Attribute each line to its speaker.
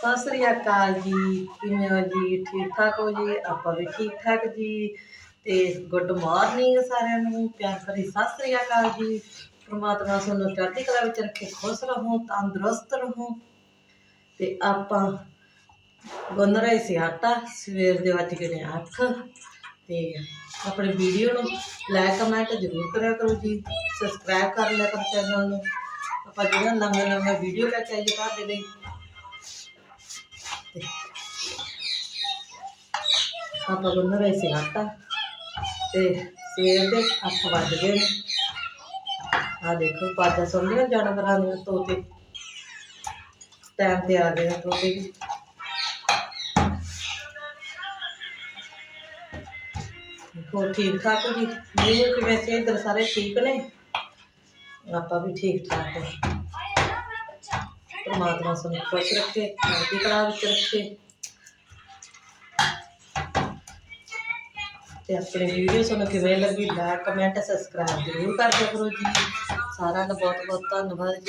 Speaker 1: ਸਤਿ ਸ੍ਰੀ ਅਕਾਲ ਜੀ, ਕਿਵੇਂ ਹੋ ਜੀ? ਠੀਕ ਠਾਕ ਹੋ ਜੀ? ਆਪਾਂ ਵੀ ਠੀਕ ਠਾਕ ਜੀ। ਤੇ ਗੁੱਡ ਮਾਰਨਿੰਗ ਸਾਰਿਆਂ ਨੂੰ, ਪਿਆਰ ਭਰੀ ਸਤਿ ਸ੍ਰੀ ਅਕਾਲ ਜੀ। ਪ੍ਰਮਾਤਮਾ ਤੁਹਾਨੂੰ ਚੜ੍ਹਦੀ ਕਲਾ ਵਿੱਚ ਰੱਖੇ, ਖੁਸ਼ ਰਹੋ, ਤੰਦਰੁਸਤ ਰਹੋ। ਤੇ ਆਪਾਂ ਗੁੰਨ ਰਹੇ ਸੀ ਆਟਾ, ਸਵੇਰ ਦੇ ਵੱਜ ਗਏ ਨੇ 8 ਤੇ ਆਪਣੇ ਵੀਡੀਓ ਨੂੰ ਲਾਈਕ, ਕਮੈਂਟ ਜ਼ਰੂਰ ਕਰਿਆ ਕਰੋ ਜੀ। ਸਬਸਕ੍ਰਾਈਬ ਕਰ ਲਿਆ ਕਰੋ ਚੈਨਲ ਨੂੰ। ਆਪਾਂ ਜਿਹੜਾ ਨਵੇਂ ਨਵੇਂ ਵੀਡੀਓ ਲੈ ਕੇ ਆਈਏ ਤੁਹਾਡੇ ਲਈ ਤੇ ਆਪਾਂ ਗੁੰਨ ਰਹੇ ਸੀ ਆਟਾ ਤੇ ਸਵੇਰ ਦੇ 8 ਵੱਜ ਗਏ ਨੇ। ਆ ਦੇਖੋ ਪਾਜਾ ਸੁਣਦੇ ਜਾਨਵਰਾਂ ਦੀਆਂ ਤੋਤੇ। ਟਾਈਮ ਤੇ ਆ ਗਏ ਤੋਤੇ ਵੀ। ਹੋਰ ਠੀਕ ਠਾਕ ਜੀ? ਮੈਨੂੰ ਕਿਵੇਂ ਸੇ? ਇੱਧਰ ਸਾਰੇ ਠੀਕ ਨੇ? ਆਪਾਂ ਵੀ ਠੀਕ ਠਾਕ ਹਾਂ ਪਰਮਾਤਮਾ ਸਾਨੂੰ ਖੁਸ਼ ਰੱਖੇ ਚੜ੍ਹਦੀ ਕਲਾ ਵਿੱਚ ਰੱਖੇ। ਤੇ ਆਪਣੇ ਵੀਡੀਓ ਤੁਹਾਨੂੰ ਕਿਵੇਂ ਲੱਗੀ ਲਾਈਕ ਕਮੈਂਟ ਸਬਸਕ੍ਰਾਈਬ ਜ਼ਰੂਰ ਕਰ ਦਿਆ ਕਰੋ ਜੀ। ਸਾਰਿਆਂ ਦਾ ਬਹੁਤ ਬਹੁਤ ਧੰਨਵਾਦ ਜੀ।